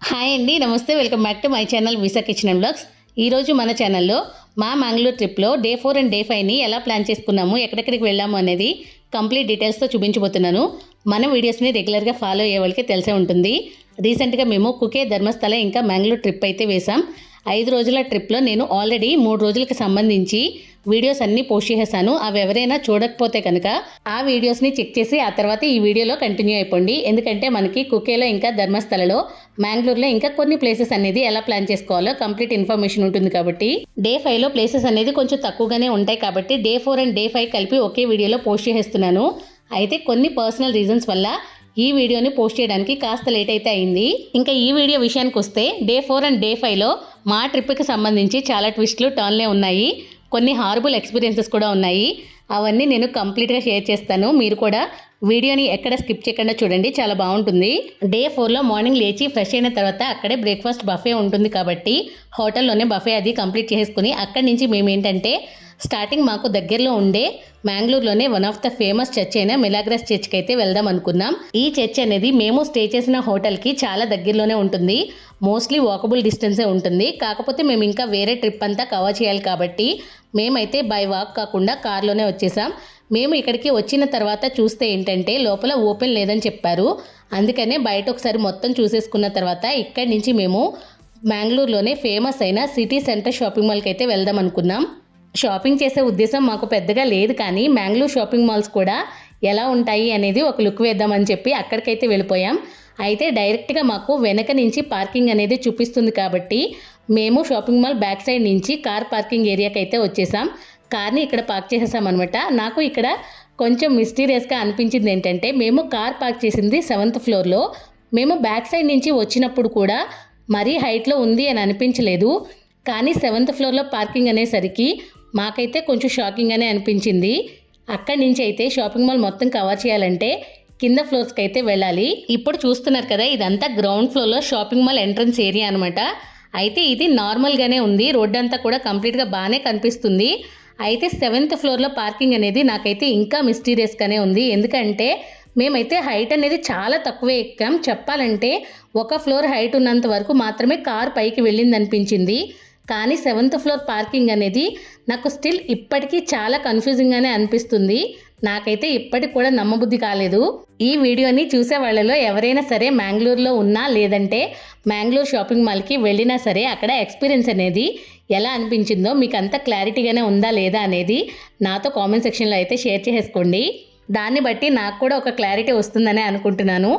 Hi అండి నమస్తే. Welcome back to my channel Visa kitchen and blogs. ఈరోజు మన ఛానల్లో మా మంగళూరు ట్రిప్లో డే ఫోర్ అండ్ డే ఫైవ్ని ఎలా ప్లాన్ చేసుకున్నాము ఎక్కడెక్కడికి వెళ్ళాము అనేది కంప్లీట్ డీటెయిల్స్తో చూపించబోతున్నాను. మన వీడియోస్ని రెగ్యులర్గా ఫాలో అయ్యే వాళ్ళకి తెలిసే ఉంటుంది. రీసెంట్గా మేము కుకే ధర్మస్థల ఇంకా మంగళూరు ట్రిప్ అయితే వేసాం ఐదు రోజుల ట్రిప్లో నేను ఆల్రెడీ మూడు రోజులకు సంబంధించి వీడియోస్ అన్నీ పోస్ట్ చేసేసాను. అవి ఎవరైనా చూడకపోతే కనుక ఆ వీడియోస్ని చెక్ చేసి ఆ తర్వాత ఈ వీడియోలో కంటిన్యూ అయిపోండి. ఎందుకంటే మనకి కుకేలో ఇంకా ధర్మస్థలలో మ్యాంగ్లూర్లో ఇంకా కొన్ని ప్లేసెస్ అనేది ఎలా ప్లాన్ చేసుకోవాలో కంప్లీట్ ఇన్ఫర్మేషన్ ఉంటుంది కాబట్టి డే ఫైవ్లో ప్లేసెస్ అనేది కొంచెం తక్కువగానే ఉంటాయి కాబట్టి day four and day five కలిపి ఒకే వీడియోలో పోస్ట్ చేసేస్తున్నాను. అయితే కొన్ని పర్సనల్ రీజన్స్ వల్ల ఈ వీడియోని పోస్ట్ చేయడానికి కాస్త లేట్ అయితే అయింది. ఇంకా ఈ వీడియో విషయానికి వస్తే డే ఫోర్ అండ్ డే ఫైవ్లో మా ట్రిప్కి సంబంధించి చాలా ట్విస్ట్లు టర్న్లే ఉన్నాయి. కొన్ని హారబుల్ ఎక్స్పీరియన్సెస్ కూడా ఉన్నాయి. అవన్నీ నేను కంప్లీట్గా షేర్ చేస్తాను. మీరు కూడా వీడియోని ఎక్కడ స్కిప్ చేయకుండా చూడండి. చాలా బాగుంటుంది. డే ఫోర్లో మార్నింగ్ లేచి ఫ్రెష్ అయిన తర్వాత అక్కడే బ్రేక్ఫాస్ట్ బఫే ఉంటుంది కాబట్టి హోటల్లోనే బఫే అది కంప్లీట్ చేసుకుని అక్కడి నుంచి మేము ఏంటంటే స్టార్టింగ్ మాకు దగ్గరలో ఉండే మ్యాంగ్లూర్లోనే one of the famous church అయిన మిలాగ్రస్ చర్చ్కి అయితే వెళ్దాం అనుకున్నాం. ఈ చర్చ్ అనేది మేము స్టే చేసిన హోటల్కి చాలా దగ్గరలోనే ఉంటుంది. మోస్ట్లీ వాకబుల్ డిస్టెన్సే ఉంటుంది. కాకపోతే మేము ఇంకా వేరే ట్రిప్ అంతా కవర్ చేయాలి కాబట్టి మేమైతే బై వాక్ కాకుండా కార్లోనే వచ్చేసాం. మేము ఇక్కడికి వచ్చిన తర్వాత చూస్తే ఏంటంటే లోపల ఓపెన్ లేదని చెప్పారు. అందుకనే బయట ఒకసారి మొత్తం చూసేసుకున్న తర్వాత ఇక్కడి నుంచి మేము మ్యాంగ్లూరులోనే ఫేమస్ అయిన సిటీ సెంటర్ షాపింగ్ మాల్కి అయితే వెళ్దాం అనుకున్నాం. షాపింగ్ చేసే ఉద్దేశం మాకు పెద్దగా లేదు కానీ మ్యాంగ్లూర్ షాపింగ్ మాల్స్ కూడా ఎలా ఉంటాయి అనేది ఒక లుక్ వేద్దామని చెప్పి అక్కడికైతే వెళ్ళిపోయాం. అయితే డైరెక్ట్గా మాకు వెనక నుంచి పార్కింగ్ అనేది చూపిస్తుంది కాబట్టి మేము షాపింగ్ మాల్ బ్యాక్ సైడ్ నుంచి కార్ పార్కింగ్ ఏరియాకి అయితే వచ్చేసాం. కార్ని ఇక్కడ పార్క్ చేసేసామన్నమాట నాకు ఇక్కడ కొంచెం మిస్టీరియస్గా అనిపించింది ఏంటంటే మేము కార్ పార్క్ చేసింది సెవెంత్ ఫ్లోర్లో. మేము బ్యాక్ సైడ్ నుంచి వచ్చినప్పుడు కూడా మరీ హైట్లో ఉంది అని అనిపించలేదు. కానీ సెవెంత్ ఫ్లోర్లో పార్కింగ్ అనేసరికి మాకైతే కొంచెం షాకింగ్గానే అనిపించింది. అక్కడి నుంచి అయితే షాపింగ్ మాల్ మొత్తం కవర్ చేయాలంటే కింద ఫ్లోర్స్కి అయితే వెళ్ళాలి. ఇప్పుడు చూస్తున్నారు కదా ఇదంతా గ్రౌండ్ ఫ్లోర్లో షాపింగ్ మాల్ ఎంట్రన్స్ ఏరియా అనమాట అయితే ఇది నార్మల్గానే ఉంది. రోడ్ అంతా కూడా కంప్లీట్గా బాగానే కనిపిస్తుంది. అయితే సెవెంత్ ఫ్లోర్లో పార్కింగ్ అనేది నాకైతే ఇంకా మిస్టీరియస్గానే ఉంది. ఎందుకంటే మేమైతే హైట్ అనేది చాలా తక్కువే ఎక్కాం. చెప్పాలంటే ఒక ఫ్లోర్ హైట్ ఉన్నంత వరకు మాత్రమే కార్ పైకి వెళ్ళింది అనిపించింది కానీ సెవెంత్ ఫ్లోర్ పార్కింగ్ అనేది నాకు స్టిల్ ఇప్పటికీ చాలా కన్ఫ్యూజింగ్గానే అనిపిస్తుంది. నాకైతే ఇప్పటికి కూడా నమ్మబుద్ధి కాలేదు. ఈ వీడియోని చూసే వాళ్ళలో ఎవరైనా సరే మ్యాంగ్లూర్లో ఉన్నా లేదంటే మ్యాంగ్లూర్ షాపింగ్ మాల్కి వెళ్ళినా సరే అక్కడ ఎక్స్పీరియన్స్ అనేది ఎలా అనిపించిందో మీకు అంత క్లారిటీగానే ఉందా లేదా అనేది నాతో కామెంట్ సెక్షన్లో అయితే షేర్ చేసేసుకోండి. దాన్ని బట్టి నాకు కూడా ఒక క్లారిటీ వస్తుందనే అనుకుంటున్నాను.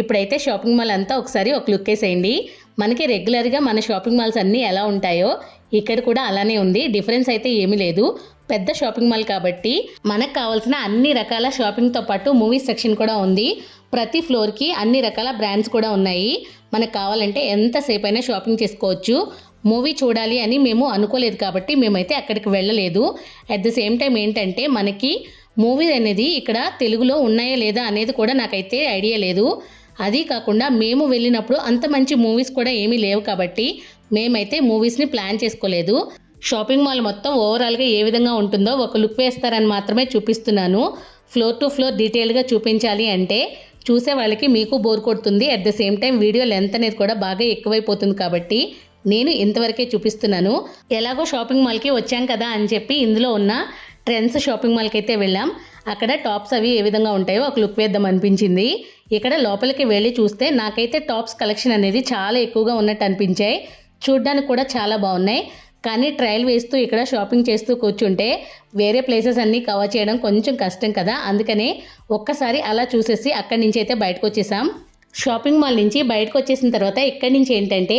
ఇప్పుడైతే షాపింగ్ మాల్ అంతా ఒకసారి ఒక లుక్ వేసేయండి. మనకి రెగ్యులర్గా మన షాపింగ్ మాల్స్ అన్నీ ఎలా ఉంటాయో ఇక్కడ కూడా అలానే ఉంది. డిఫరెన్స్ అయితే ఏమీ లేదు. పెద్ద షాపింగ్ మాల్ కాబట్టి మనకు కావాల్సిన అన్ని రకాల షాపింగ్తో పాటు మూవీస్ సెక్షన్ కూడా ఉంది. ప్రతి ఫ్లోర్కి అన్ని రకాల బ్రాండ్స్ కూడా ఉన్నాయి. మనకు కావాలంటే ఎంతసేపు అయినా షాపింగ్ చేసుకోవచ్చు. మూవీ చూడాలి అని మేము అనుకోలేదు కాబట్టి మేమైతే అక్కడికి వెళ్ళలేదు. అట్ ద సేమ్ టైం ఏంటంటే మనకి మూవీ అనేది ఇక్కడ తెలుగులో ఉన్నాయా లేదా అనేది కూడా నాకైతే ఐడియా లేదు. అది కాకుండా మేము వెళ్ళినప్పుడు అంత మంచి మూవీస్ కూడా ఏమీ లేవు కాబట్టి మేమైతే మూవీస్ని ప్లాన్ చేసుకోలేదు. షాపింగ్ మాల్ మొత్తం ఓవరాల్గా ఏ విధంగా ఉంటుందో ఒక లుక్ వేస్తారని మాత్రమే చూపిస్తున్నాను. ఫ్లోర్ టు ఫ్లోర్ డీటెయిల్గా చూపించాలి అంటే చూసే వాళ్ళకి మీకు బోర్ కొడుతుంది. At the same time video length అనేది కూడా బాగా ఎక్కువైపోతుంది కాబట్టి నేను ఇంతవరకే చూపిస్తున్నాను. ఎలాగో షాపింగ్ మాల్కి వచ్చాం కదా అని చెప్పి ఇందులో ఉన్న ట్రెండ్స్ షాపింగ్ మాల్కి అయితే వెళ్ళాం. అక్కడ టాప్స్ అవి ఏ విధంగా ఉంటాయో ఒక లుక్ వేద్దాం అనిపించింది. ఇక్కడ లోపలికి వెళ్ళి చూస్తే నాకైతే టాప్స్ కలెక్షన్ అనేది చాలా ఎక్కువగా ఉన్నట్టు అనిపించాయి. చూడ్డానికి కూడా చాలా బాగున్నాయి. కానీ ట్రయల్ వేస్తూ ఇక్కడ షాపింగ్ చేస్తూ కూర్చుంటే వేరే ప్లేసెస్ అన్నీ కవర్ చేయడం కొంచెం కష్టం కదా. అందుకనే ఒక్కసారి అలా చూసేసి అక్కడి నుంచి అయితే బయటకు వచ్చేసాం. షాపింగ్ మాల్ నుంచి బయటకు వచ్చేసిన తర్వాత ఇక్కడి నుంచి ఏంటంటే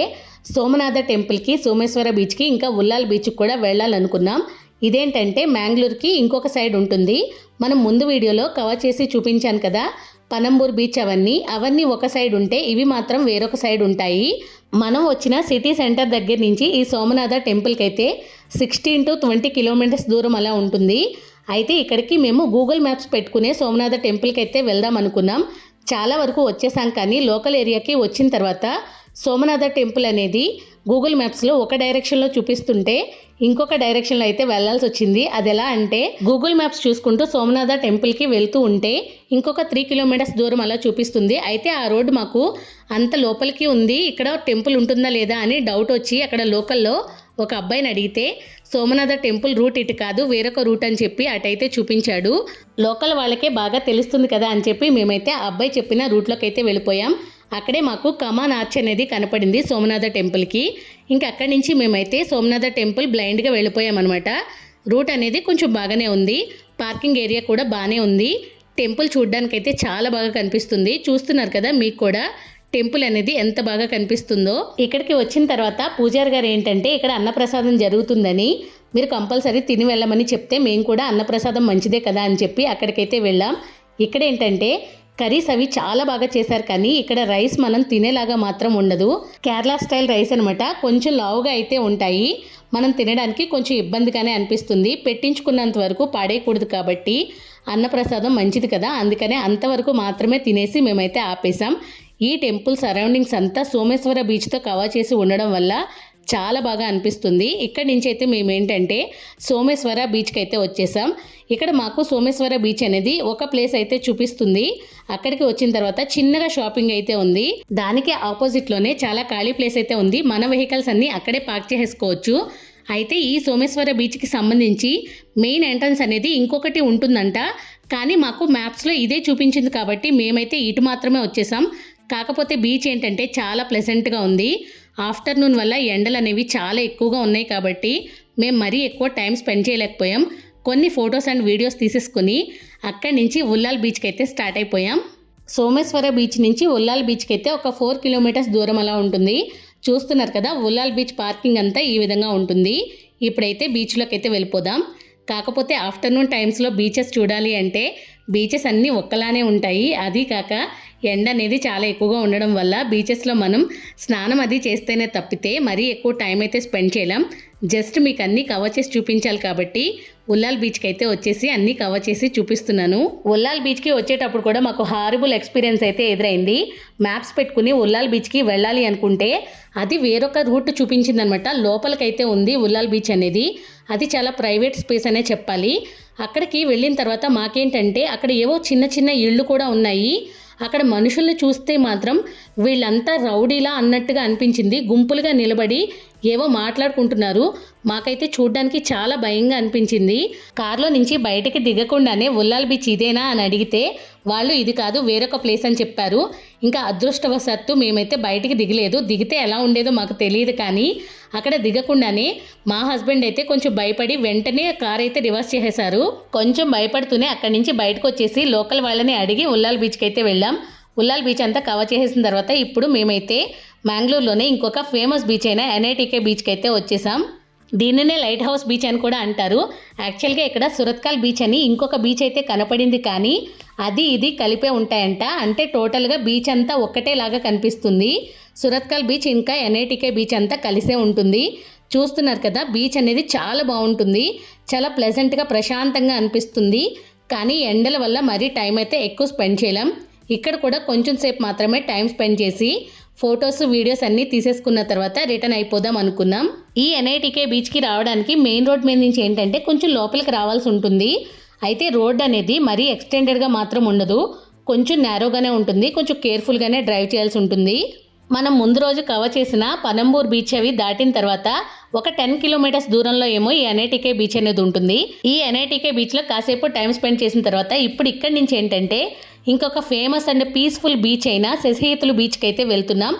సోమనాథ టెంపుల్కి సోమేశ్వర బీచ్కి ఇంకా ఉల్లాల్ బీచ్కి కూడా వెళ్ళాలనుకున్నాం. ఇదేంటంటే మ్యాంగ్లూర్కి ఇంకొక సైడ్ ఉంటుంది. మనం ముందు వీడియోలో కవర్ చేసి చూపించాను కదా. పనంబూర్ బీచ్ అవన్నీ అవన్నీ ఒక సైడ్ ఉంటే ఇవి మాత్రం వేరొక సైడ్ ఉంటాయి. మనం వచ్చిన సిటీ సెంటర్ దగ్గర నుంచి ఈ సోమనాథ టెంపుల్కి అయితే సిక్స్టీన్ టు ట్వంటీ కిలోమీటర్స్ దూరం అలా ఉంటుంది. అయితే ఇక్కడికి మేము గూగుల్ మ్యాప్స్ పెట్టుకునే సోమనాథ టెంపుల్కి అయితే వెళ్దాం అనుకున్నాం. చాలా వరకు వచ్చేసాం కానీ లోకల్ ఏరియాకి వచ్చిన తర్వాత సోమనాథ టెంపుల్ అనేది గూగుల్ మ్యాప్స్లో ఒక డైరెక్షన్లో చూపిస్తుంటే ఇంకొక డైరెక్షన్లో అయితే వెళ్ళాల్సి వచ్చింది. అది ఎలా అంటే గూగుల్ మ్యాప్స్ చూసుకుంటూ సోమనాథ టెంపుల్కి వెళ్తూ ఉంటే ఇంకొక త్రీ కిలోమీటర్స్ దూరం అలా చూపిస్తుంది. అయితే ఆ రోడ్డు మాకు అంత లోపలికి ఉంది. ఇక్కడ టెంపుల్ ఉంటుందా లేదా అని డౌట్ వచ్చి అక్కడ లోకల్లో ఒక అబ్బాయిని అడిగితే సోమనాథ టెంపుల్ రూట్ ఇటు కాదు వేరొక రూట్ అని చెప్పి అటైతే చూపించాడు. లోకల్ వాళ్ళకే బాగా తెలుస్తుంది కదా అని చెప్పి మేమైతే ఆ అబ్బాయి చెప్పిన రూట్లోకి అయితే వెళ్ళిపోయాం. అక్కడే మాకు కమాన్ ఆర్చ్ అనేది కనపడింది సోమనాథ టెంపుల్కి. ఇంకా అక్కడి నుంచి మేమైతే సోమనాథ టెంపుల్ బ్లైండ్గా వెళ్ళిపోయామన్నమాట. రూట్ అనేది కొంచెం బాగానే ఉంది. పార్కింగ్ ఏరియా కూడా బాగానే ఉంది. టెంపుల్ చూడ్డానికైతే చాలా బాగా కనిపిస్తుంది. చూస్తున్నారు కదా మీకు కూడా. టెంపుల్ అనేది ఎంత బాగా కనిపిస్తుందో. ఇక్కడికి వచ్చిన తర్వాత పూజారి గారు ఏంటంటే ఇక్కడ అన్నప్రసాదం జరుగుతుందని మీరు కంపల్సరీ తిని వెళ్ళమని చెప్తే మేము కూడా అన్నప్రసాదం మంచిదే కదా అని చెప్పి అక్కడికైతే వెళ్ళాం. ఇక్కడ ఏంటంటే కర్రీస్ అవి చాలా బాగా చేశారు కానీ ఇక్కడ రైస్ మనం తినేలాగా మాత్రం ఉండదు. కేరళ స్టైల్ రైస్ అనమాట కొంచెం లావుగా అయితే ఉంటాయి. మనం తినడానికి కొంచెం ఇబ్బందిగానే అనిపిస్తుంది. పెట్టించుకున్నంత వరకు పాడేయకూడదు కాబట్టి అన్నప్రసాదం మంచిది కదా. అందుకనే అంతవరకు మాత్రమే తినేసి మేమైతే ఆపేసాం ఈ టెంపుల్ సరౌండింగ్స్ అంతా సోమేశ్వర బీచ్తో కవర్ చేసి ఉండడం వల్ల చాలా బాగా అనిపిస్తుంది. ఇక్కడి నుంచి అయితే మేము ఏంటంటే సోమేశ్వర బీచ్కి అయితే వచ్చేసాం. ఇక్కడ మాకు సోమేశ్వర బీచ్ అనేది ఒక ప్లేస్ అయితే చూపిస్తుంది. అక్కడికి వచ్చిన తర్వాత చిన్నగా షాపింగ్ అయితే ఉంది. దానికి ఆపోజిట్లోనే చాలా ఖాళీ ప్లేస్ అయితే ఉంది. మన వెహికల్స్ అన్నీ అక్కడే పార్క్ చేసుకోవచ్చు అయితే ఈ సోమేశ్వర బీచ్కి సంబంధించి మెయిన్ ఎంట్రన్స్ అనేది ఇంకొకటి ఉంటుందంట. కానీ మాకు మ్యాప్స్లో ఇదే చూపించింది కాబట్టి మేమైతే ఇటు మాత్రమే వచ్చేసాం. కాకపోతే బీచ్ ఏంటంటే చాలా ప్లెజెంట్గా ఉంది. ఆఫ్టర్నూన్ వల్ల ఎండలు అనేవి చాలా ఎక్కువగా ఉన్నాయి కాబట్టి మేము మరీ ఎక్కువ టైం స్పెండ్ చేయలేకపోయాం. కొన్ని ఫొటోస్ అండ్ వీడియోస్ తీసేసుకుని అక్కడి నుంచి ఉల్లాల్ బీచ్కి అయితే స్టార్ట్ అయిపోయాం. సోమేశ్వర బీచ్ నుంచి ఉల్లాల్ బీచ్కి అయితే ఒక ఫోర్ కిలోమీటర్స్ దూరం అలా ఉంటుంది. చూస్తున్నారు కదా ఉల్లాల్ బీచ్ పార్కింగ్ అంతా ఈ విధంగా ఉంటుంది. ఇప్పుడైతే బీచ్లోకి అయితే వెళ్ళిపోదాం. కాకపోతే ఆఫ్టర్నూన్ టైమ్స్లో బీచెస్ చూడాలి అంటే బీచెస్ అన్నీ ఒక్కలానే ఉంటాయి. అది కాక ఎండ అనేది చాలా ఎక్కువగా ఉండడం వల్ల బీచెస్లో మనం స్నానం అది చేస్తేనే తప్పితే మరీ ఎక్కువ టైం అయితే స్పెండ్ చేయలేం. జస్ట్ మీకు అన్నీ కవర్ చేసి చూపించాలి కాబట్టి ఉల్లాల్ బీచ్కి అయితే వచ్చేసి అన్నీ కవర్ చేసి చూపిస్తున్నాను. ఉల్లాల్ బీచ్కి వచ్చేటప్పుడు కూడా మాకు హారిబుల్ ఎక్స్పీరియన్స్ అయితే ఎదురైంది. మ్యాప్స్ పెట్టుకుని ఉల్లాల్ బీచ్కి వెళ్ళాలి అనుకుంటే అది వేరొక రూట్ చూపించిందనమాట. లోపలికైతే ఉంది ఉల్లాల్ బీచ్ అనేది. అది చాలా ప్రైవేట్ స్పేస్ అనే చెప్పాలి. అక్కడికి వెళ్ళిన తర్వాత మాకేంటంటే అక్కడ ఏవో చిన్న చిన్న ఇళ్ళు కూడా ఉన్నాయి. అక్కడ మనుషుల్ని చూస్తే మాత్రం వీళ్ళంతా రౌడీలా అన్నట్టుగా అనిపించింది. గుంపులుగా నిలబడి ఏవో మాట్లాడుకుంటున్నారు. మాకైతే చూడడానికి చాలా భయంగా అనిపించింది. కార్లో నుంచి బయటకి దిగకుండానే ఉల్లాల్ బీచ్ ఇదేనా అని అడిగితే వాళ్ళు ఇది కాదు వేరొక ప్లేస్ అని చెప్పారు. ఇంకా అదృష్టవశాత్తు మేమైతే బయటికి దిగలేదు. దిగితే ఎలా ఉండేదో మాకు తెలియదు కానీ అక్కడ దిగకుండానే మా హస్బెండ్ అయితే కొంచెం భయపడి వెంటనే కార్ అయితే రివర్స్ చేసేశారు. కొంచెం భయపడుతూనే అక్కడి నుంచి బయటకు వచ్చేసి లోకల్ వాళ్ళని అడిగి ఉల్లాల్ బీచ్కి అయితే వెళ్ళాం. ఉల్లాల్ బీచ్ అంతా కవర్ చేసేసిన తర్వాత ఇప్పుడు మేమైతే మ్యాంగ్లూరులోనే ఇంకొక ఫేమస్ బీచ్ అయిన ఎన్ఐటీకే బీచ్కి అయితే వచ్చేసాం. దీనినే లైట్ హౌస్ బీచ్ అని కూడా అంటారు. యాక్చువల్గా ఇక్కడ సురత్కాల్ బీచ్ అని ఇంకొక బీచ్ అయితే కనపడింది కానీ అది ఇది కలిపే ఉంటాయంట. అంటే టోటల్గా బీచ్ అంతా ఒక్కటేలాగా కనిపిస్తుంది. సురత్కల్ బీచ్ ఇంకా ఎన్ఐటికే బీచ్ అంతా కలిసే ఉంటుంది. చూస్తున్నారు కదా బీచ్ అనేది చాలా బాగుంటుంది. చాలా ప్లెజెంట్గా ప్రశాంతంగా అనిపిస్తుంది. కానీ ఎండల వల్ల మరీ టైం అయితే ఎక్కువ స్పెండ్ చేయలేం. ఇక్కడ కూడా కొంచెం సేపు మాత్రమే టైం స్పెండ్ చేసి ఫొటోస్ వీడియోస్ అన్నీ తీసేసుకున్న తర్వాత రిటర్న్ అయిపోదాం అనుకున్నాం. ఈ ఎన్ఐటికే బీచ్కి రావడానికి మెయిన్ రోడ్ మీద నుంచి ఏంటంటే కొంచెం లోపలికి రావాల్సి ఉంటుంది. అయితే రోడ్ అనేది మరీ ఎక్స్టెండెడ్గా మాత్రం ఉండదు. కొంచెం నేరోగానే ఉంటుంది. కొంచెం కేర్ఫుల్గానే డ్రైవ్ చేయాల్సి ఉంటుంది. మనం ముందు రోజు కవర్ చేసిన పనంబూర్ బీచ్ అవి దాటిన తర్వాత ఒక టెన్ కిలోమీటర్స్ దూరంలో ఏమో ఈ ఎన్ఐటికే బీచ్ అనేది ఉంటుంది. ఈ ఎన్ఐటికే బీచ్లో కాసేపు టైం స్పెండ్ చేసిన తర్వాత ఇప్పుడు ఇక్కడి నుంచి ఏంటంటే ఇంకొక ఫేమస్ అండ్ పీస్ఫుల్ బీచ్ అయిన శశిహితులు బీచ్కి అయితే వెళ్తున్నాం.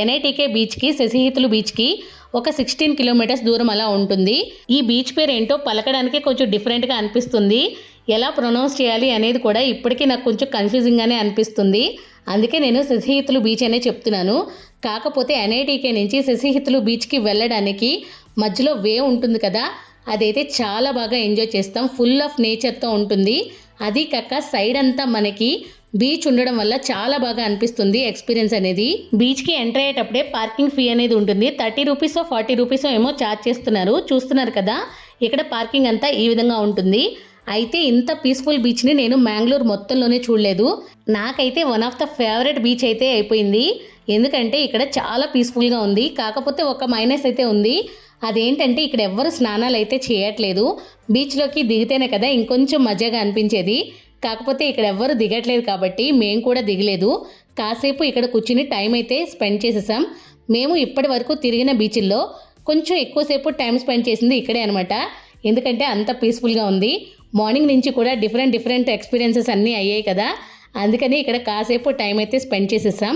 ఎన్ఐటికే బీచ్కి శశిహితులు బీచ్కి ఒక సిక్స్టీన్ కిలోమీటర్స్ దూరం అలా ఉంటుంది. ఈ బీచ్ పేరు ఏంటో పలకడానికి కొంచెం డిఫరెంట్గా అనిపిస్తుంది. ఎలా ప్రొనౌన్స్ చేయాలి అనేది కూడా ఇప్పటికీ నాకు కొంచెం కన్ఫ్యూజింగ్గానే అనిపిస్తుంది. అందుకే నేను శశిహితులు బీచ్ అనే చెప్తున్నాను. కాకపోతే ఎన్ఐటీకే నుంచి శశిహితులు బీచ్కి వెళ్ళడానికి మధ్యలో వే ఉంటుంది కదా అదైతే చాలా బాగా ఎంజాయ్ చేస్తాం. ఫుల్ ఆఫ్ నేచర్తో ఉంటుంది. అది కాక సైడ్ అంతా మనకి బీచ్ ఉండడం వల్ల చాలా బాగా అనిపిస్తుంది ఎక్స్పీరియన్స్ అనేది. బీచ్కి ఎంటర్ అయ్యేటప్పుడే పార్కింగ్ ఫీ అనేది ఉంటుంది. థర్టీ రూపీస్ ఫార్టీ రూపీస్ ఏమో ఛార్జ్ చేస్తున్నారు. చూస్తున్నారు కదా ఇక్కడ పార్కింగ్ అంతా ఈ విధంగా ఉంటుంది. అయితే ఇంత పీస్ఫుల్ బీచ్ని నేను మ్యాంగ్లూర్ మొత్తంలోనే చూడలేదు. నాకైతే one of the favourite beach అయితే అయిపోయింది. ఎందుకంటే ఇక్కడ చాలా పీస్ఫుల్గా ఉంది. కాకపోతే ఒక మైనస్ అయితే ఉంది. అదేంటంటే ఇక్కడ ఎవ్వరు స్నానాలు అయితే చేయట్లేదు. బీచ్లోకి దిగితేనే కదా ఇంకొంచెం మజాగా అనిపించేది. కాకపోతే ఇక్కడ ఎవ్వరు దిగట్లేదు కాబట్టి మేము కూడా దిగలేదు. కాసేపు ఇక్కడ కూర్చుని టైం అయితే స్పెండ్ చేసేసాం. మేము ఇప్పటి వరకు తిరిగిన బీచ్ల్లో కొంచెం ఎక్కువసేపు టైం స్పెండ్ చేసింది ఇక్కడే అనమాట ఎందుకంటే అంత పీస్ఫుల్గా ఉంది. మార్నింగ్ నుంచి కూడా డిఫరెంట్ డిఫరెంట్ ఎక్స్పీరియన్సెస్ అన్నీ అయ్యాయి కదా. అందుకని ఇక్కడ కాసేపు టైం అయితే స్పెండ్ చేసేసాం.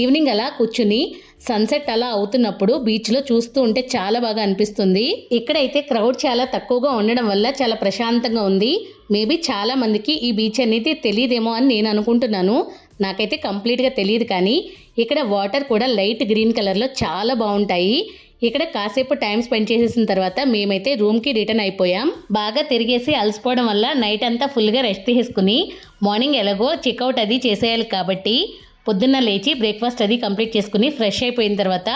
ఈవినింగ్ అలా కూర్చుని సన్సెట్ అలా అవుతున్నప్పుడు బీచ్లో చూస్తూ ఉంటే చాలా బాగా అనిపిస్తుంది. ఇక్కడైతే క్రౌడ్ చాలా తక్కువగా ఉండడం వల్ల చాలా ప్రశాంతంగా ఉంది. మేబీ చాలా మందికి ఈ బీచ్ అనేది తెలియదేమో అని నేను అనుకుంటున్నాను. నాకైతే కంప్లీట్గా తెలియదు కానీ ఇక్కడ వాటర్ కూడా లైట్ గ్రీన్ కలర్లో చాలా బాగుంటాయి. ఇక్కడ కాసేపు టైం స్పెండ్ చేసేసిన తర్వాత మేమైతే రూమ్కి రిటర్న్ అయిపోయాం. బాగా తిరిగేసి అలసిపోవడం వల్ల నైట్ అంతా ఫుల్గా రెస్ట్ తీసుకుని మార్నింగ్ ఎలాగో చెక్అవుట్ అది చేసేయాలి కాబట్టి పొద్దున్న లేచి బ్రేక్ఫాస్ట్ అది కంప్లీట్ చేసుకుని ఫ్రెష్ అయిపోయిన తర్వాత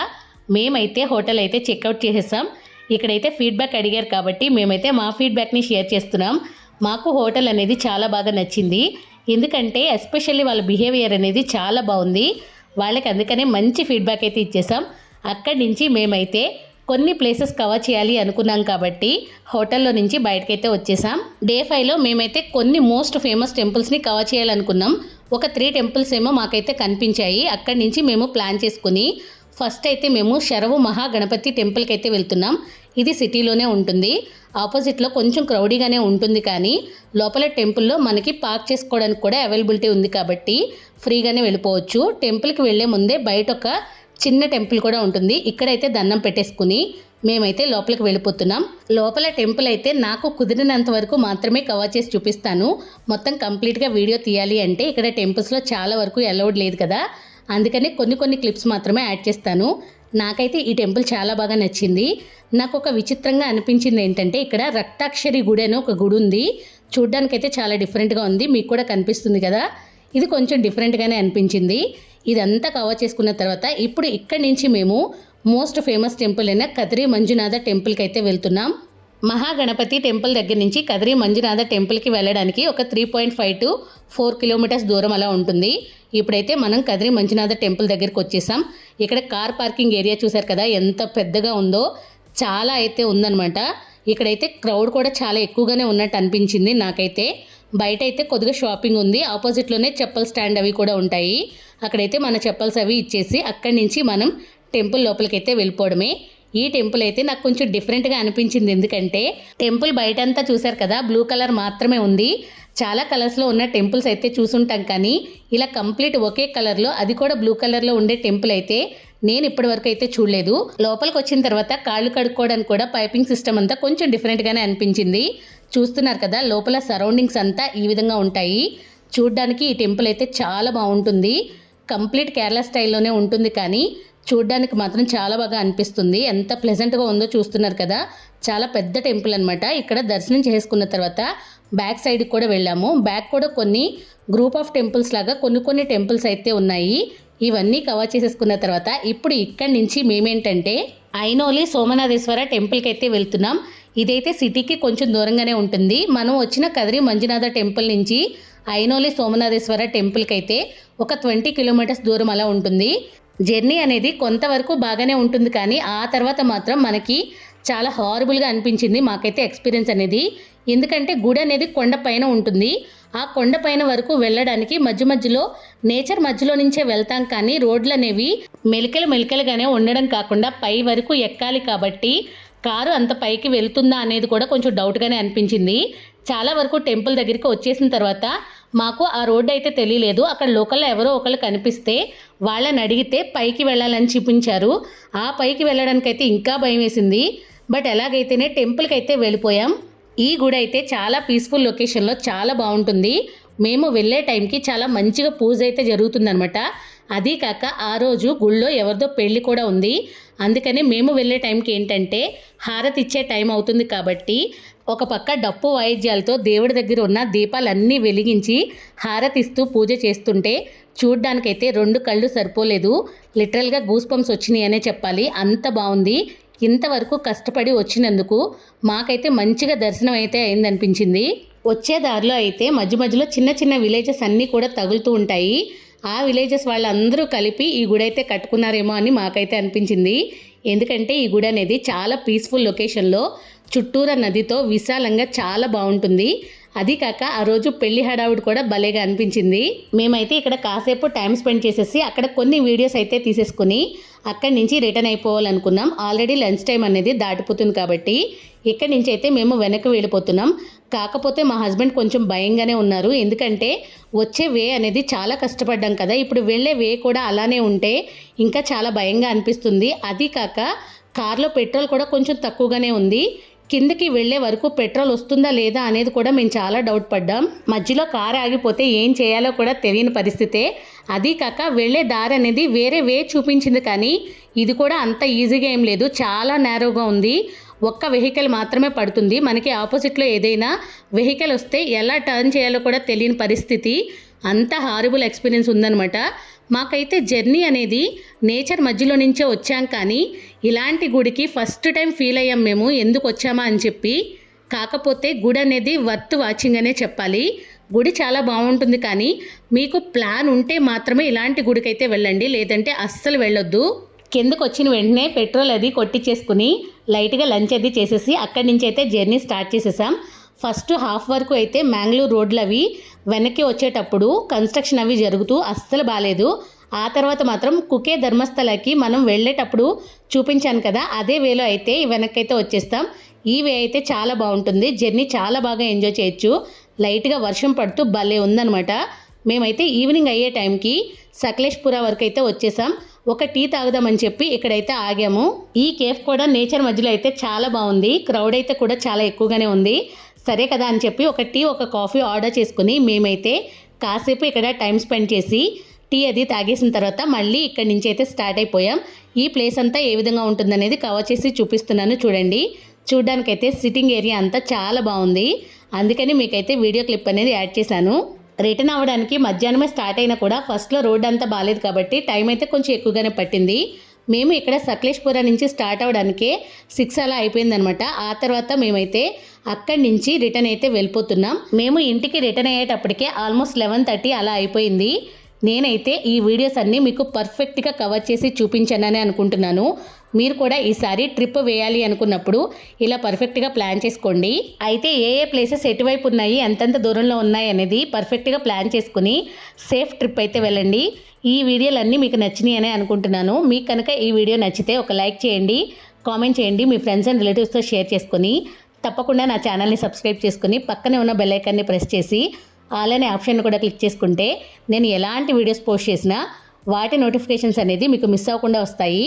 మేమైతే హోటల్ అయితే చెక్అవుట్ చేసేసాం. ఇక్కడైతే ఫీడ్బ్యాక్ అడిగారు కాబట్టి మేమైతే మా ఫీడ్బ్యాక్ని షేర్ చేస్తున్నాం. మాకు హోటల్ అనేది చాలా బాగా నచ్చింది. ఎందుకంటే ఎస్పెషల్లీ వాళ్ళ బిహేవియర్ అనేది చాలా బాగుంది. వాళ్ళకి అందుకనే మంచి ఫీడ్బ్యాక్ అయితే ఇచ్చేసాం. అక్కడి నుంచి మేమైతే కొన్ని ప్లేసెస్ కవర్ చేయాలి అనుకున్నాం కాబట్టి హోటల్లో నుంచి బయటకైతే వచ్చేసాం. డే ఫైవ్లో మేమైతే కొన్ని మోస్ట్ ఫేమస్ టెంపుల్స్ని కవర్ చేయాలనుకున్నాం. ఒక త్రీ టెంపుల్స్ ఏమో మాకైతే కనిపించాయి. అక్కడి నుంచి మేము ప్లాన్ చేసుకుని ఫస్ట్ అయితే మేము శరవు మహాగణపతి టెంపుల్కి అయితే వెళ్తున్నాం. ఇది సిటీలోనే ఉంటుంది. ఆపోజిట్లో కొంచెం క్రౌడీగానే ఉంటుంది కానీ లోపల టెంపుల్లో మనకి పార్క్ చేసుకోవడానికి కూడా అవైలబిలిటీ ఉంది కాబట్టి ఫ్రీగానే వెళ్ళిపోవచ్చు. టెంపుల్కి వెళ్ళే ముందే బయట ఒక చిన్న టెంపుల్ కూడా ఉంటుంది. ఇక్కడైతే దండం పెట్టేసుకుని మేమైతే లోపలికి వెళ్ళిపోతున్నాం. లోపల టెంపుల్ అయితే నాకు కుదిరినంత వరకు మాత్రమే కవర్ చేసి చూపిస్తాను. మొత్తం కంప్లీట్గా వీడియో తీయాలి అంటే ఇక్కడ టెంపుల్స్లో చాలా వరకు అలౌడ్ లేదు కదా. అందుకనే కొన్ని కొన్ని క్లిప్స్ మాత్రమే యాడ్ చేస్తాను. నాకైతే ఈ టెంపుల్ చాలా బాగా నచ్చింది. నాకు ఒక విచిత్రంగా అనిపించింది ఏంటంటే ఇక్కడ రక్తాక్షరి గుడి అని ఒక గుడి ఉంది. చూడ్డానికైతే చాలా డిఫరెంట్గా ఉంది. మీకు కూడా కనిపిస్తుంది కదా. ఇది కొంచెం డిఫరెంట్గానే అనిపించింది. ఇదంతా కవర్ చేసుకున్న తర్వాత ఇప్పుడు ఇక్కడి నుంచి మేము మోస్ట్ ఫేమస్ టెంపుల్ అయిన కదిరి మంజునాథ టెంపుల్కి అయితే వెళ్తున్నాం. మహాగణపతి టెంపుల్ దగ్గర నుంచి కదిరి మంజునాథ టెంపుల్కి వెళ్ళడానికి ఒక three point five to four kilometres దూరం అలా ఉంటుంది. ఇప్పుడైతే మనం కదిరి మంజునాథ టెంపుల్ దగ్గరికి వచ్చేసాం. ఇక్కడ కార్ పార్కింగ్ ఏరియా చూసారు కదా ఎంత పెద్దగా ఉందో చాలా అయితే ఉందనమాట ఇక్కడైతే క్రౌడ్ కూడా చాలా ఎక్కువగానే ఉన్నట్టు అనిపించింది నాకైతే. బయట అయితే కొద్దిగా షాపింగ్ ఉంది. ఆపోజిట్లోనే చెప్పల్ స్టాండ్ అవి కూడా ఉంటాయి. అక్కడైతే మన చెప్పల్స్ అవి ఇచ్చేసి అక్కడి నుంచి మనం టెంపుల్ లోపలికైతే వెళ్ళిపోవడమే. ఈ టెంపుల్ అయితే నాకు కొంచెం డిఫరెంట్గా అనిపించింది. ఎందుకంటే టెంపుల్ బయటంతా చూశారు కదా బ్లూ కలర్ మాత్రమే ఉంది. చాలా కలర్స్లో ఉన్న టెంపుల్స్ అయితే చూసుంటాం కానీ ఇలా కంప్లీట్ ఒకే కలర్లో అది కూడా బ్లూ కలర్లో ఉండే టెంపుల్ అయితే నేను ఇప్పటి వరకు అయితే చూడలేదు. లోపలికి వచ్చిన తర్వాత కాళ్ళు కడుక్కోవడానికి కూడా పైపింగ్ సిస్టమ్ అంతా కొంచెం డిఫరెంట్గానే అనిపించింది. చూస్తున్నారు కదా లోపల సరౌండింగ్స్ అంతా ఈ విధంగా ఉంటాయి. చూడ్డానికి ఈ టెంపుల్ అయితే చాలా బాగుంటుంది. కంప్లీట్ కేరళ స్టైల్లోనే ఉంటుంది కానీ చూడ్డానికి మాత్రం చాలా బాగా అనిపిస్తుంది. ఎంత ప్లెజెంట్గా ఉందో చూస్తున్నారు కదా. చాలా పెద్ద టెంపుల్ అనమాట ఇక్కడ దర్శనం చేసుకున్న తర్వాత బ్యాక్ సైడ్కి కూడా వెళ్ళాము. బ్యాక్ కూడా కొన్ని గ్రూప్ ఆఫ్ టెంపుల్స్ లాగా కొన్ని కొన్ని టెంపుల్స్ అయితే ఉన్నాయి. ఇవన్నీ కవర్ చేసేసుకున్న తర్వాత ఇప్పుడు ఇక్కడి నుంచి మేమేంటంటే ఐనోలి సోమనాథేశ్వర టెంపుల్కి అయితే వెళ్తున్నాం. ఇదైతే సిటీకి కొంచెం దూరంగానే ఉంటుంది. మనం వచ్చిన కదిరి మంజునాథ టెంపుల్ నుంచి ఐనోలి సోమనాథేశ్వర టెంపుల్కి అయితే ఒక ట్వంటీ కిలోమీటర్స్ దూరం అలా ఉంటుంది. జర్నీ అనేది కొంతవరకు బాగానే ఉంటుంది కానీ ఆ తర్వాత మాత్రం మనకి చాలా హారబుల్గా అనిపించింది మాకైతే ఎక్స్పీరియన్స్ అనేది. ఎందుకంటే గుడి అనేది కొండ పైన ఉంటుంది. ఆ కొండ పైన వరకు వెళ్ళడానికి మధ్య మధ్యలో నేచర్ మధ్యలో నుంచే వెళ్తాం కానీ రోడ్లు అనేవి మెలికలు మెలికలుగానే ఉండడం కాకుండా పై వరకు ఎక్కాలి కాబట్టి కారు అంత పైకి వెళ్తుందా అనేది కూడా కొంచెం డౌట్గానే అనిపించింది. చాలా వరకు టెంపుల్ దగ్గరికి వచ్చేసిన తర్వాత మాకు ఆ రోడ్డు అయితే తెలియలేదు. అక్కడ లోకల్లో ఎవరో ఒకళ్ళు కనిపిస్తే వాళ్ళని అడిగితే పైకి వెళ్ళాలని చూపించారు. ఆ పైకి వెళ్ళడానికైతే ఇంకా భయం వేసింది. బట్ ఎలాగైతేనే టెంపుల్కి అయితే వెళ్ళిపోయాం. ఈ గుడి అయితే చాలా పీస్ఫుల్ లొకేషన్లో చాలా బాగుంటుంది. మేము వెళ్ళే టైంకి చాలా మంచిగా పూజ అయితే జరుగుతుందనమాట అదీ కాక ఆ రోజు గుళ్ళో ఎవరిదో పెళ్ళి కూడా ఉంది. అందుకనే మేము వెళ్ళే టైంకి ఏంటంటే హారతి ఇచ్చే టైం అవుతుంది కాబట్టి ఒక పక్క డప్పు వాయిద్యాలతో దేవుడి దగ్గర ఉన్న దీపాలన్నీ వెలిగించి హారతిస్తూ పూజ చేస్తుంటే చూడ్డానికైతే రెండు కళ్ళు సరిపోలేదు. లిటరల్గా గూస్ పంప్స్ వచ్చినాయి అనే చెప్పాలి. అంత బాగుంది ఇంతవరకు కష్టపడి వచ్చినందుకు మాకైతే మంచిగా దర్శనం అయితే అయిందనిపించింది. వచ్చే దారిలో అయితే మధ్య మధ్యలో చిన్న చిన్న విలేజెస్ అన్నీ కూడా తగులుతూ ఉంటాయి. ఆ విలేజెస్ వాళ్ళందరూ కలిపి ఈ గుడి అయితే కట్టుకున్నారేమో అని మాకైతే అనిపించింది. ఎందుకంటే ఈ గుడి అనేది చాలా పీస్ఫుల్ లొకేషన్లో చుట్టూరా నదితో విశాలంగా చాలా బాగుంటుంది. అది కాక ఆ రోజు పెళ్ళి హడావుడి కూడా భలేగా అనిపించింది. మేమైతే ఇక్కడ కాసేపు టైం స్పెండ్ చేసేసి అక్కడ కొన్ని వీడియోస్ అయితే తీసేసుకుని అక్కడి నుంచి రిటర్న్ అయిపోవాలనుకున్నాం. ఆల్రెడీ లంచ్ టైం అనేది దాటిపోతుంది కాబట్టి ఇక్కడి నుంచి అయితే మేము వెనక్కి వెళ్ళిపోతున్నాం. కాకపోతే మా హస్బెండ్ కొంచెం భయంగానే ఉన్నారు. ఎందుకంటే వచ్చే వే అనేది చాలా కష్టపడ్డాం కదా. ఇప్పుడు వెళ్ళే వే కూడా అలానే ఉంటే ఇంకా చాలా భయంగా అనిపిస్తుంది. అది కాక కార్లో పెట్రోల్ కూడా కొంచెం తక్కువగానే ఉంది. కిందకి వెళ్ళే వరకు పెట్రోల్ వస్తుందా లేదా అనేది కూడా మేము చాలా డౌట్ పడ్డాం. మధ్యలో కారు ఆగిపోతే ఏం చేయాలో కూడా తెలియని పరిస్థితే అది కాక వెళ్ళే దారి అనేది వేరే వే చూపించింది కానీ ఇది కూడా అంత ఈజీగా ఏం లేదు. చాలా నేరోగా ఉంది. ఒక్క వెహికల్ మాత్రమే పడుతుంది. మనకి ఆపోజిట్లో ఏదైనా వెహికల్ వస్తే ఎలా టర్న్ చేయాలో కూడా తెలియని పరిస్థితి. అంత హారబుల్ ఎక్స్పీరియన్స్ ఉందనమాట మాకైతే జర్నీ అనేది నేచర్ మధ్యలో నుంచే వచ్చాం కానీ ఇలాంటి గుడికి ఫస్ట్ టైం ఫీల్ అయ్యాం మేము ఎందుకు వచ్చామా అని చెప్పి. కాకపోతే గుడి అనేది వర్త్ వాచింగ్ అనే చెప్పాలి. గుడి చాలా బాగుంటుంది కానీ మీకు ప్లాన్ ఉంటే మాత్రమే ఇలాంటి గుడికైతే వెళ్ళండి లేదంటే అస్సలు వెళ్ళొద్దు. కిందకు వచ్చిన వెంటనే పెట్రోల్ అది కొట్టించేసుకుని లైట్గా లంచ్ అది చేసేసి అక్కడి నుంచి అయితే జర్నీ స్టార్ట్ చేసేసాం. ఫస్ట్ హాఫ్ వరకు అయితే మ్యాంగ్లూర్ రోడ్లు అవి వెనక్కి వచ్చేటప్పుడు కన్స్ట్రక్షన్ అవి జరుగుతూ అస్సలు బాగాలేదు ఆ తర్వాత మాత్రం కుకే ధర్మస్థలకి మనం వెళ్ళేటప్పుడు చూపించాను కదా అదే వేలో అయితే వెనక్కి అయితే వచ్చేస్తాం. ఈ వే అయితే చాలా బాగుంటుంది. జర్నీ చాలా బాగా ఎంజాయ్ చేయొచ్చు. లైట్గా వర్షం పడుతూ భలే ఉందనమాట మేమైతే ఈవినింగ్ అయ్యే టైంకి సకలేష్పుర వరకు అయితే వచ్చేసాం. ఒక టీ తాగుదామని చెప్పి ఇక్కడైతే ఆగాము. ఈ కేఫ్ కూడా నేచర్ మధ్యలో అయితే చాలా బాగుంది. క్రౌడ్ అయితే కూడా చాలా ఎక్కువగానే ఉంది. సరే కదా అని చెప్పి ఒక టీ ఒక కాఫీ ఆర్డర్ చేసుకుని మేమైతే కాసేపు ఇక్కడ టైం స్పెండ్ చేసి టీ అది తాగేసిన తర్వాత మళ్ళీ ఇక్కడి నుంచి అయితే స్టార్ట్ అయిపోయాం. ఈ ప్లేస్ అంతా ఏ విధంగా ఉంటుందనేది కవర్ చేసి చూపిస్తున్నాను చూడండి. చూడ్డానికైతే సిట్టింగ్ ఏరియా అంతా చాలా బాగుంది. అందుకని మీకైతే వీడియో క్లిప్ అనేది యాడ్ చేశాను. రిటర్న్ అవ్వడానికి మధ్యాహ్నమే స్టార్ట్ అయినా కూడా ఫస్ట్లో రోడ్ అంతా బాగాలేదు కాబట్టి టైం అయితే కొంచెం ఎక్కువగానే పట్టింది. మేము ఇక్కడ సకలేష్పుర నుంచి స్టార్ట్ అవ్వడానికే సిక్స్ అలా అయిపోయిందనమాట. ఆ తర్వాత మేమైతే అక్కడి నుంచి రిటర్న్ అయితే వెళ్ళిపోతున్నాం. మేము ఇంటికి రిటర్న్ అయ్యేటప్పటికే ఆల్మోస్ట్ లెవెన్ థర్టీ అలా అయిపోయింది. నేనైతే ఈ వీడియోస్ అన్నీ మీకు పర్ఫెక్ట్గా కవర్ చేసి చూపించానని అనుకుంటున్నాను. మీరు కూడా ఈసారి ట్రిప్ వేయాలి అనుకున్నప్పుడు ఇలా పర్ఫెక్ట్గా ప్లాన్ చేసుకోండి. అయితే ఏ ఏ ప్లేసెస్ ఎటువైపు ఉన్నాయి ఎంతెంత దూరంలో ఉన్నాయి అనేది పర్ఫెక్ట్గా ప్లాన్ చేసుకుని సేఫ్ ట్రిప్ అయితే వెళ్ళండి. ఈ వీడియోలన్నీ మీకు నచ్చినాయి అని అనుకుంటున్నాను. మీకు కనుక ఈ వీడియో నచ్చితే ఒక లైక్ చేయండి కామెంట్ చేయండి మీ ఫ్రెండ్స్ అండ్ రిలేటివ్స్తో షేర్ చేసుకొని తప్పకుండా నా ఛానల్ని సబ్స్క్రైబ్ చేసుకుని పక్కనే ఉన్న బెల్లైకాన్ని ప్రెస్ చేసి ఆల్ అనే ఆప్షన్ కూడా క్లిక్ చేసుకుంటే నేను ఎలాంటి వీడియోస్ పోస్ట్ చేసినా వాటి నోటిఫికేషన్స్ అనేది మీకు మిస్ అవ్వకుండా వస్తాయి.